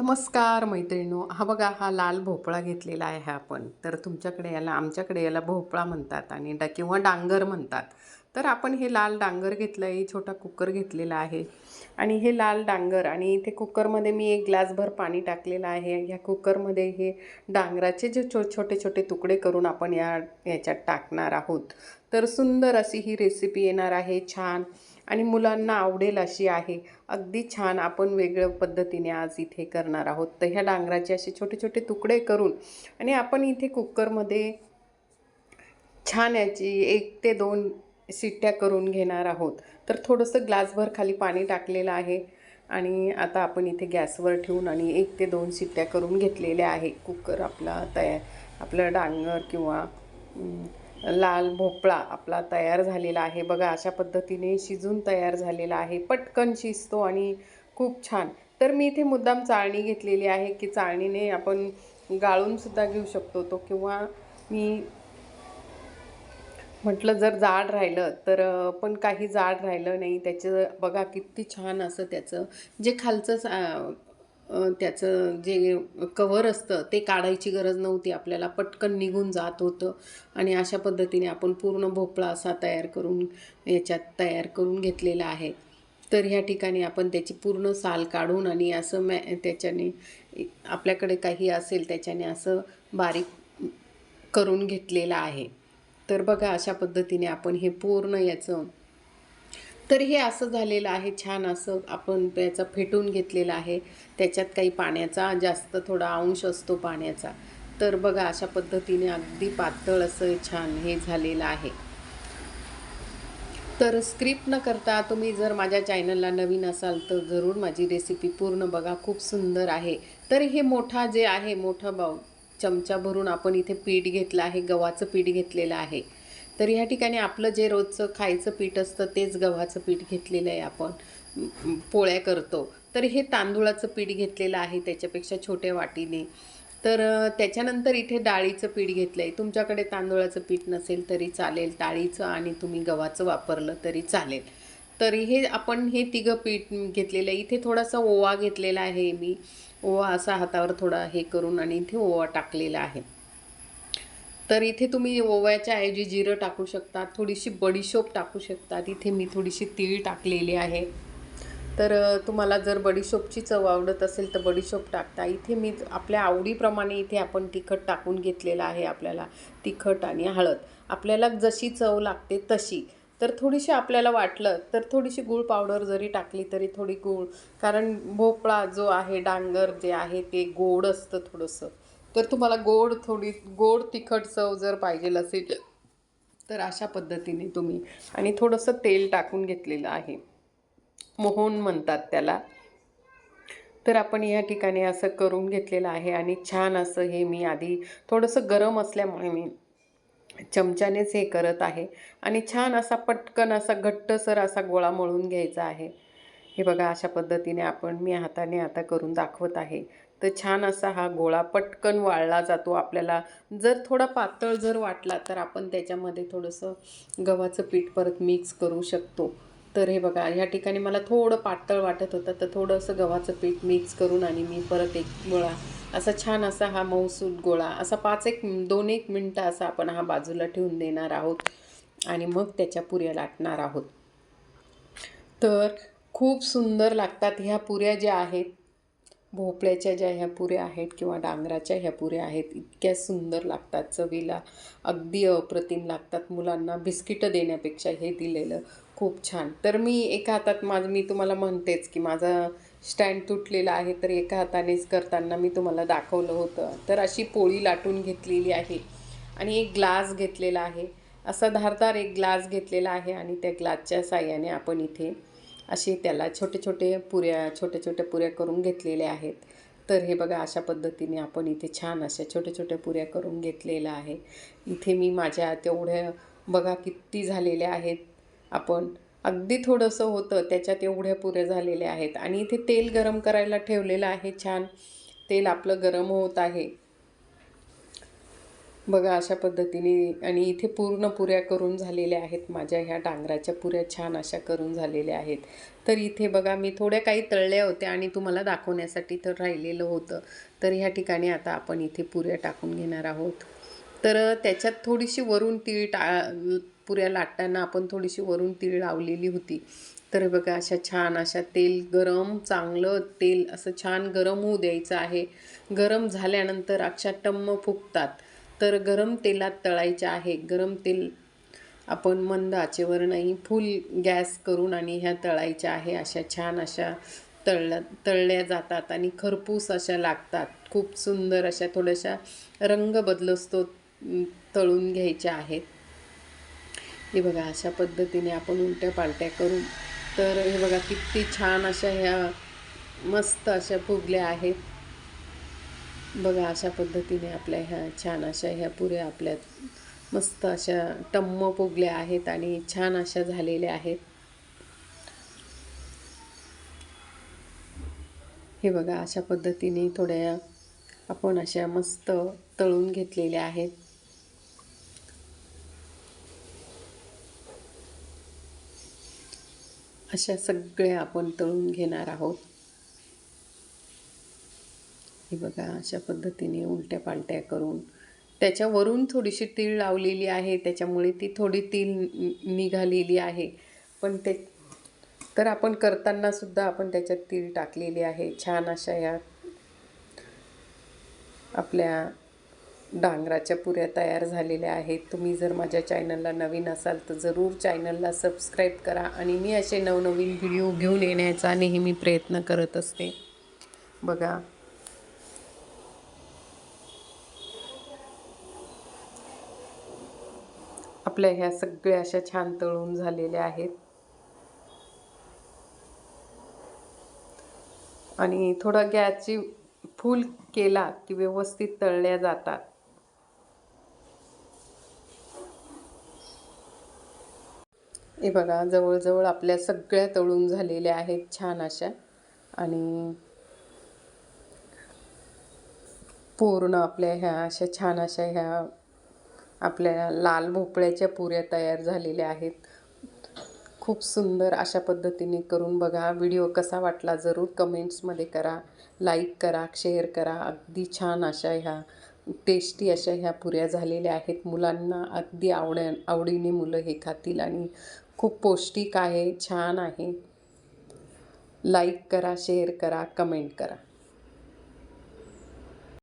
नमस्कार मैत्रिणो. हा बघा हा लाल भोपळा घेतलेला आहे हा आपण. तर तुमच्याकडे याला आमच्याकडे याला भोपळा म्हणतात आणि डा किंवा डांगर म्हणतात. तर आपण हे लाल डांगर घेतलं आहे छोटा कुकर घेतलेला आहे. आणि हे लाल डांगर आणि इथे कुकरमध्ये मी एक ग्लासभर पाणी टाकलेलं आहे. ह्या कुकरमध्ये हे डांगराचे जे छो छोटे छोटे तुकडे करून आपण या याच्यात टाकणार आहोत. तर सुंदर अशी ही रेसिपी येणार आहे छान. आणि मुलांना आवडेल अशी आहे. अगदी छान आपण वेगळ्या पद्धतीने आज इथे करणार आहोत. तर ह्या डांगराचे असे छोटे छोटे तुकडे करून आणि आपण इथे कुकरमध्ये छान याची एक ते दोन शिट्ट्या करून घेणार आहोत. तर थोडंसं ग्लासभर खाली पाणी टाकलेलं आहे आणि आता आपण इथे गॅसवर ठेवून आणि एक ते दोन शिट्ट्या करून घेतलेल्या आहे. कुकर आपला तयार आपलं डांगर किंवा लाल भोपळा आपला तयार झालेला आहे. बघा अशा पद्धतीने शिजून तयार झालेला आहे. पटकन शिजतो आणि खूप छान. तर मी इथे मुद्दाम चाळणी घेतलेली आहे की चाळणीने आपण गाळूनसुद्धा घेऊ शकतो. तो किंवा मी म्हटलं जर जाड राहिलं तर पण काही जाड राहिलं नाही. त्याचं बघा किती छान असं त्याचं जे खालचं सा- त्याचं जे कवर असतं ते काढायची गरज नव्हती. आपल्याला पटकन निघून जात होतं. आणि अशा पद्धतीने आपण पूर्ण भोपळा असा तयार करून याच्यात तयार करून घेतलेला आहे. तर ह्या ठिकाणी आपण त्याची पूर्ण साल काढून आणि असं मॅ त्याच्याने आपल्याकडे काही असेल त्याच्याने असं बारीक करून घेतलेलं आहे. तर बघा अशा पद्धतीने आपण हे पूर्ण याचं तर हे असं झालेलं आहे छान असं आपण याचं फेटून घेतलेलं आहे. त्याच्यात काही पाण्याचा जास्त थोडा अंश असतो पाण्याचा. तर बघा अशा पद्धतीने अगदी पातळ असं छान हे झालेलं आहे. तर स्क्रिप्ट न करता तुम्ही जर माझ्या चॅनलला नवीन असाल तर जरूर माझी रेसिपी पूर्ण बघा खूप सुंदर आहे. तर हे मोठा जे आहे मोठं बाऊ चमचा भरून आपण इथे पीठ घेतलं आहे गव्हाचं पीठ घेतलेलं आहे. तर ह्या ठिकाणी आपलं जे रोजचं खायचं पीठ असतं तेच गव्हाचं पीठ घेतलेलं आहे आपण. पोळ्या करतो. तर हे तांदूळाचं पीठ घेतलेलं आहे त्याच्यापेक्षा छोट्या वाटीने. तर त्याच्यानंतर इथे डाळीचं पीठ घेतलं आहे तुमच्याकडे तांदूळाचं पीठ नसेल तरी चालेल. डाळीचं आणि तुम्ही गव्हाचं वापरलं तरी चालेल. तर हे आपण हे तिघं पीठ घेतलेलं आहे. इथे थोडासा ओवा घेतलेला आहे मी. ओवा असा हातावर थोडा हे करून आणि इथे ओवा टाकलेला आहे. तर इथे तुम्ही ओव्याच्या ऐवजी जिरं टाकू शकता थोडीशी बडीशोप टाकू शकता. इथे मी थोडीशी तीळ टाकलेली आहे. तर तुम्हाला जर बडीशोपची चव आवडत असेल तर बडीशोप टाकता. इथे मी आपल्या आवडीप्रमाणे इथे आपण तिखट टाकून घेतलेलं आहे आपल्याला. तिखट आणि हळद. आपल्याला जशी चव लागते तशी. तर थोडीशी आपल्याला वाटलं तर थोडीशी गूळ पावडर जरी टाकली तरी थोडी गूळ. कारण भोपळा जो आहे डांगर जे आहे ते गोड असतं थोडंसं. तर तुम्हाला गोड थोडी गोड तिखट चव जर पाहिजे असेल तर अशा पद्धतीने तुम्ही आणि थोडंसं तेल टाकून घेतलेलं आहे. मोहन म्हणतात त्याला. तर आपण या ठिकाणी असं करून घेतलेलं आहे आणि छान असं हे मी आधी थोडंसं गरम असल्यामुळे मी चमच्यानेच हे करत आहे. आणि छान असा पटकन असा घट्टसर असा गोळा मळून घ्यायचा आहे. हे बघा अशा पद्धतीने आपण मी हाताने आता करून दाखवत आहे. तर छान असा हा गोळा पटकन वाळला जातो आपल्याला. जर थोडा पातळ जर वाटला तर आपण त्याच्यामध्ये थोडंसं गव्हाचं पीठ परत मिक्स करू शकतो. तर हे बघा ह्या ठिकाणी मला थोडं पातळ वाटत होतं तर थोडंसं गव्हाचं पीठ मिक्स करून आणि मी परत एक गोळा असा छान असा हा मऊसूद गोळा असा पाच एक दोन एक मिनटं असा आपण हा बाजूला ठेवून देणार आहोत आणि मग त्याच्या पुऱ्या लाटणार आहोत. तर खूप सुंदर लागतात ह्या पुऱ्या ज्या आहेत भोपळ्याच्या ज्या ह्या पुऱ्या आहेत किंवा डांगराच्या ह्या पुऱ्या आहेत इतक्या सुंदर लागतात. चवीला अगदी अप्रतिम लागतात. मुलांना बिस्किटं देण्यापेक्षा हे दिलेलं खूप छान. तर मी एका हातात माझं मी तुम्हाला म्हणतेच की माझा स्टँड तुटलेला आहे तर एका हातानेच करताना मी तुम्हाला दाखवलं होतं. तर अशी पोळी लाटून घेतलेली आहे आणि एक ग्लास घेतलेला आहे. असा धारदार एक ग्लास घेतलेला आहे आणि त्या ग्लासच्या साह्याने आपण इथे असे त्याला छोटे छोटे पुऱ्या छोट्या छोट्या पुऱ्या करून घेतलेल्या आहेत. तर हे बघा अशा पद्धतीने आपण इथे छान अशा छोट्या छोट्या पुऱ्या करून घेतलेल्या आहे. इथे मी माझ्या तेवढ्या बघा किती झालेल्या आहेत. आपण अगदी थोडंसं होतं त्याच्यात एवढ्या पुऱ्या झालेल्या आहेत. आणि इथे तेल गरम करायला ठेवलेलं आहे छान. तेल आपलं गरम होत आहे. बघा अशा पद्धतीने आणि इथे पूर्ण पुऱ्या करून झालेल्या आहेत. माझ्या ह्या डांगराच्या पुऱ्या छान अशा करून झालेल्या आहेत. तर इथे बघा मी थोड्या काही तळल्या होत्या आणि तुम्हाला दाखवण्यासाठी तर राहिलेलं होतं. तर ह्या ठिकाणी आता आपण इथे पुऱ्या टाकून घेणार आहोत. तर त्याच्यात थोडीशी वरून तीळ टा पुऱ्या लाटताना आपण थोडीशी वरून तीळ लावलेली होती. तर बघा अशा छान अशा तेल गरम चांगलं तेल असं छान गरम होऊ द्यायचं आहे. गरम झाल्यानंतर अक्षा टम्म फुगतात. तर गरम तेलात तळायच्या आहे. गरम तेल आपण मंद आचेवर नाही फुल गॅस करून आणि ह्या तळायच्या आहे. अशा छान अशा तळल्या तळल्या जातात आणि खरपूस अशा लागतात. खूप सुंदर अशा थोड्याशा रंग बदलसतो तळून घ्यायच्या आहेत. हे बघा अशा पद्धतीने आपण उलट्या पालट्या करू तर हे बघा किती छान अशा ह्या मस्त अशा फुगल्या आहेत. बघा अशा पद्धतीने आपल्या ह्या छान अशा ह्या पुऱ्या आपल्या मस्त अशा टम्म फुगल्या आहेत आणि छान अशा झालेल्या आहेत. हे बघा अशा पद्धतीने थोड्या आपण अशा मस्त तळून घेतलेल्या आहेत. अशा सगळ्या आपण तळून घेणार आहोत. हे बघा अशा पद्धतीने उलट्या पालट्या करून. त्याच्यावरून थोडीशी तीळ लावलेली आहे त्याच्यामुळे ती थोडी तीळ निघालेली आहे. पण ते तर आपण करताना सुद्धा आपण त्याच्यात तीळ टाकलेली आहे. छान अशा या आपल्या डांगराच्या पुऱ्या तयार झालेल्या आहेत. तुम्ही जर माझ्या चॅनलला नवीन असाल तर जरूर चॅनलला सबस्क्राईब करा आणि मी असे नवनवीन व्हिडिओ घेऊन येण्याचा नेहमी प्रयत्न करत असते. बघा. आपल्या ह्या सगळ्या अशा छान तळून झालेल्या आहेत. आणि थोडा गॅसची फुल केला की व्यवस्थित तळल्या जातात. हे बघा जवळजवळ आपल्या सगळ्या तळून झालेल्या आहेत छान अशा. आणि पूर्ण आपल्या ह्या अशा छान अशा ह्या आपल्या लाल भोपळ्याच्या पुऱ्या तयार झालेल्या आहेत. खूप सुंदर अशा पद्धतीने करून बघा. व्हिडिओ कसा वाटला जरूर कमेंट्समध्ये करा लाईक करा शेअर करा. अगदी छान अशा ह्या टेस्टी अशा ह्या पुऱ्या झालेल्या आहेत. मुलांना अगदी आवड्या आवडीने मुलं हे खातील आणि खूप पौष्टिक आहे छान आहे. लाईक करा शेअर करा कमेंट करा.